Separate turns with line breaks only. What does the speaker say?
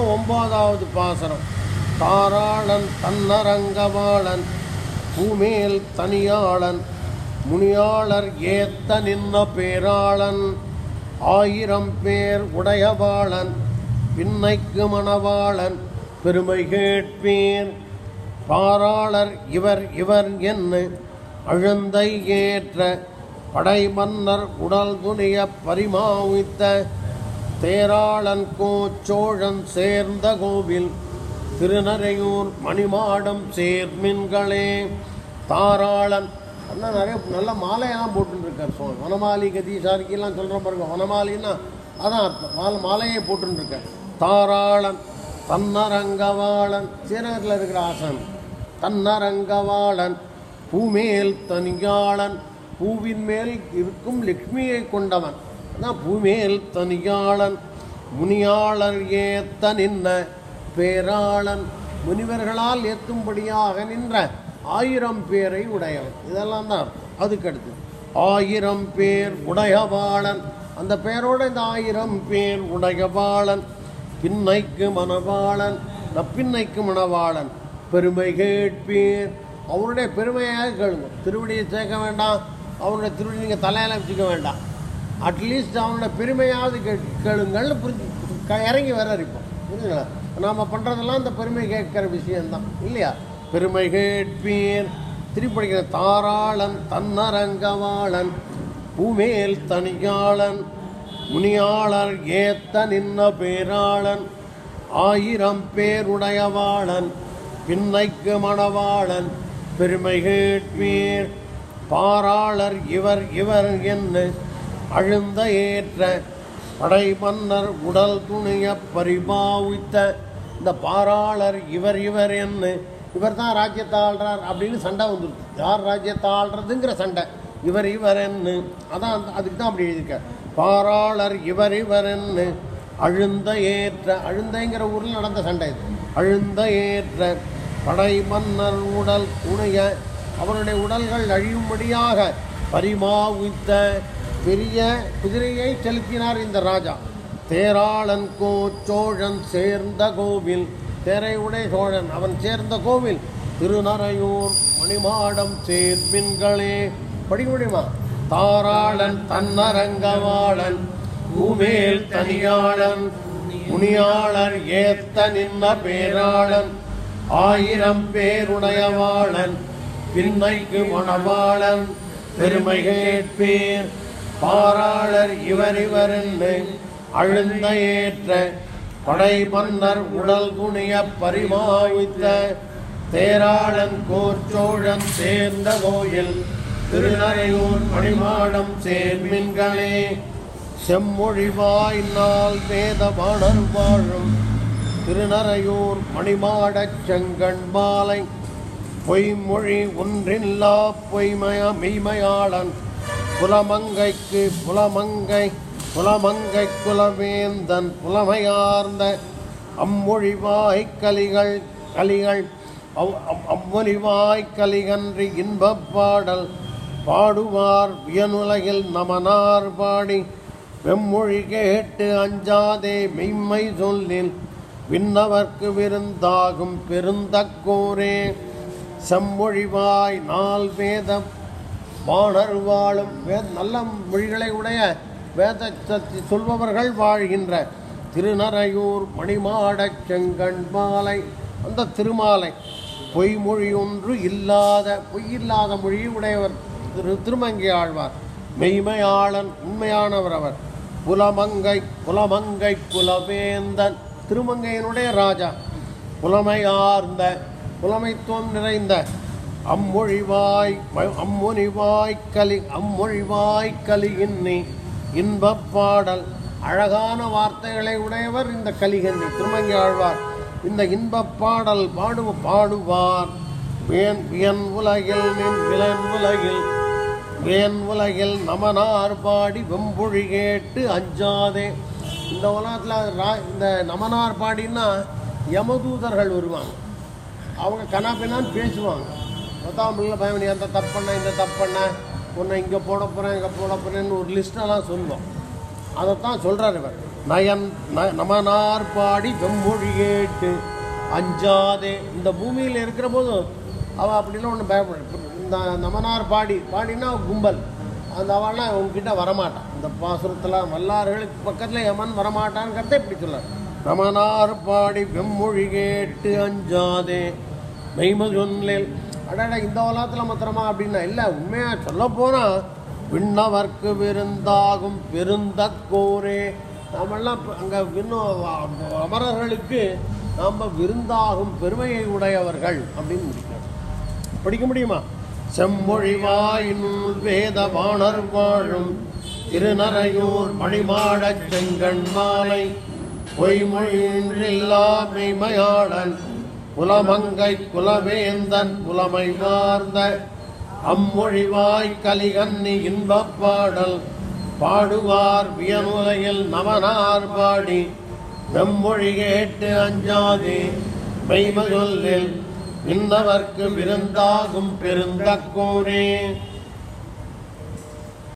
ஒன்பதாவது பாசனம். தாராளன் தன்னரங்கவாளன் பூமேல் தனியாளன் முனியாளர் ஏத்த நின்ன பேராளன் ஆயிரம் பேர் உடையவாளன் பின்னைக்கு மணவாளன் பெருமை கேட்பீர். பாராளர் இவர் இவர் என்ன அழுந்தை ஏற்ற படை மன்னர் உடல் துணிய பரிமாவித்த தேராளன் கோச்சோழன் சேர்ந்த கோவில் திருநரையூர் மணிமாடம் சேர்மின்களே. தாராளன். அண்ணா நிறைய நல்ல மாலையெல்லாம் போட்டுருக்கார் சுவாமி. வனமாலி கதீசாரிக்கெல்லாம் சொல்கிற பாருங்க வனமாலின்னா அதான் அர்த்தம். மாலை மாலையே போட்டுருக்கார் தாராளன். தன்னரங்கவாளன். ஸ்ரீநகரில் இருக்கிற ஆசன். தன்னரங்கவாளன். பூமேல் தனியாளன். பூவின் மேல் இருக்கும் லக்ஷ்மியை கொண்டவன். அதான் பூமேல் தனியாளன் முனியாளர் ஏத்த நின்ன பேராளன் முனிவர்களால் ஏத்தும்படியாக நின்ற ஆயிரம் பேரை உடையவன். இதெல்லாம் தான் அதுக்கு அடுத்து ஆயிரம் பேர் உடையவாளன். அந்த பேரோட இந்த ஆயிரம் பேர் உடையவாளன். பின்னைக்கு மணவாளன் நப்பின்னைக்கு மணவாளன். பெருமை கேட்பீர். அவருடைய பெருமையாக கேளுங்க. திருவடியை சேர்க்க வேண்டாம். அவருடைய திருவடி நீங்கள் தலையில் வச்சுக்க வேண்டாம். அட்லீஸ்ட் அவனோட பெருமையாவது கேளுங்கள்னு புரிஞ்சு க- இறங்கி வர்றார் இப்போ. புரிஞ்சுங்களா? நாம் பண்ணுறதெல்லாம் இந்த பெருமை கேட்குற விஷயம்தான். இல்லையா? பெருமை கேட்பீர் திருப்படிக்கிற தாராளன் தன்னரங்கவாளன் பூமேல் தனியாளன் முனியாளர் ஏத்த நின்ன பேராளன் ஆயிரம் பேருடையவாளன் பின்னைக்கு மணவாளன் பெருமை கேட்பீர் பாராளர் இவர் இவர் என்ன அழுந்த ஏற்ற படை மன்னர் உடல் துணிய பரிபாவித்த இந்த பாராளர் இவர் இவர் என்ன இவர் தான் ராஜ்யத்தை ஆள்றார் அப்படின்னு சண்டை வந்துருக்கு யார் ராஜ்யத்தை ஆள்றதுங்கிற சண்டை. இவர் இவர் என்ன அதான் அந்த- அதுக்கு தான் அப்படி எழுதியிருக்கார். பாராளர் இவர் இவர் என்ன அழுந்த ஏற்ற அழுந்தைங்கிற ஊரில் நடந்த சண்டை இது. அழுந்த ஏற்ற படை மன்னர் உடல் துணைய அவருடைய உடல்கள் அழியும்படியாக பரிமாவித்த பெரிய குதிரையை செலுத்தினார் இந்த ராஜா. தேராளன் கோ சோழன் சேர்ந்த கோவில் தேரையுடைய சோழன் அவன் சேர்ந்த கோவில் திருநறையூர் மணிமாடம் சேர்மின்களே. படிக்க முடியுமா? தாராளன் தன்னரங்கவாளன் பூமேல் தனியாளன் முனியாளர் ஏத்த நின்ன பேராளன் ஆயிரம் பேருடையவாளன் பின்னைக்கு மணவாளன் பெருமை கேட்பேர். பாராளர் இவர் இவர் என்று அழுந்த ஏற்ற படை மன்னர் உடல் குனிய பரிமாவித்த தேராளன் கோர்ச்சோழன் சேர்ந்த கோயில் திருநறையூர் மணிமாடம் சேர்மின்களே. செம்மொழிவாய் நாள் வேத பாடல் வாழும் திருநறையூர் மணிமாடச் செங்கண் மாலை. பொய்மொழி ஒன்றில்லா பொய்மய மெய்மையாளன் புலமங்கைக்கு புலமங்கை புலமங்கை குலவேந்தன் புலமையார்ந்த அம்மொழிவாய் கலிகள் கலிகள் அவ் அம்மொழிவாய் கலிகன்றி இன்பப் பாடல் பாடுவார் வியனுலகில் நமனார் பாடி. வெம்மொழி கேட்டு அஞ்சாதே மெய்மை சொல்லில் விண்ணவர்க்கு விருந்தாகும் பெருந்தக்கோரே செம்மொழிவாய் நாள் வேதம் வாணர் வாழும் வேத நல்ல மொழிகளை உடைய வேத சொல்பவர்கள் வாழ்கின்ற திருநரையூர் மணிமாடச் செங்கண் மாலை. அந்த திருமாலை பொய்மொழி ஒன்று இல்லாத பொய் இல்லாத மொழி உடையவர் திரு திருமங்கை ஆழ்வார். மெய்மையாளன் உண்மையானவர் அவர். புலமங்கை புலமங்கை புலவேந்தன் திருமங்கையினுடைய ராஜா. புலமையார்ந்த புலமைத்துவம் நிறைந்த அம்மொழிவாய் ம- அம்முனிவாய் கலி அம்மொழிவாய் கலிகின்னி இன்பப் பாடல். அழகான வார்த்தைகளை உடையவர் இந்த கலிகன்னி திருமங்கி ஆழ்வார் இந்த இன்பப் பாடல் பாடு பாடுவார். வேன் வியன் உலகில் நின் விலன் உலகில் வேன் உலகில் நமனார் பாடி வெம்பொழி கேட்டு அஞ்சாதே. இந்த உலகத்தில் ரா- இந்த நமனார் பாடின்னா யமதூதர்கள் வருவாங்க. அவங்க கனாப்பினான்னு பேசுவாங்க. மொத்தம் பிள்ளை பயமணி அந்த தப்பு பண்ண இந்த தப்பு பண்ண உன்னை இங்கே போட போகிறேன் இங்கே போட போகிறேன்னு ஒரு லிஸ்ட்டெல்லாம் சொல்லுவோம் அதைத்தான் சொல்கிறார் இவர். நயன் ந- நமனார் பாடி வெம்மொழி கேட்டு அஞ்சாதே. இந்த பூமியில் இருக்கிற போதும் அவள் அப்படிலாம் ஒன்று பயப்பட இந்த நமனார் பாடி பாடினா கும்பல். அந்த அவள்லாம் உங்ககிட்ட வரமாட்டான். இந்த பாசுரத்தில் மல்லார்களுக்கு பக்கத்தில் யமன் வரமாட்டான்ங்கிறத இப்படி சொல்லார். நமனார் பாடி வெம்மொழி கேட்டு அஞ்சாதே. மெய்ம சொன்னேன். அடடா இந்த உலகத்தில் மாத்திரமா அப்படின்னா இல்லை. உண்மையாக சொல்ல போனால் விண்ணவர்க்கு விருந்தாகும் பெருந்தக்கோரே நாமெல்லாம் அங்கே இன்னும் அமரர்களுக்கு நாம் விருந்தாகும் பெருமையை உடையவர்கள் அப்படின்னு முடிக்கணும் படிக்க முடியுமா? செம்மொழிவாயின் வேத வாணர் வாழும் திருநரையூர் மணிமாடச் செங்கண் மாலை பொய்மொழியின்றில்லா மெய்மையாளன் புலமங்கை குலவேந்தன் புலமை மார்ந்த அம்மொழிவாய் கலிகன்னி இன்பப் பாடல் பாடுவார் வியனுலையில் நவனார் பாடி வெம்மொழி கேட்டு அஞ்சாதே மெய்மகொல்லில் இன்னவர்க்கு விருந்தாகும் பெருந்தக்கோனே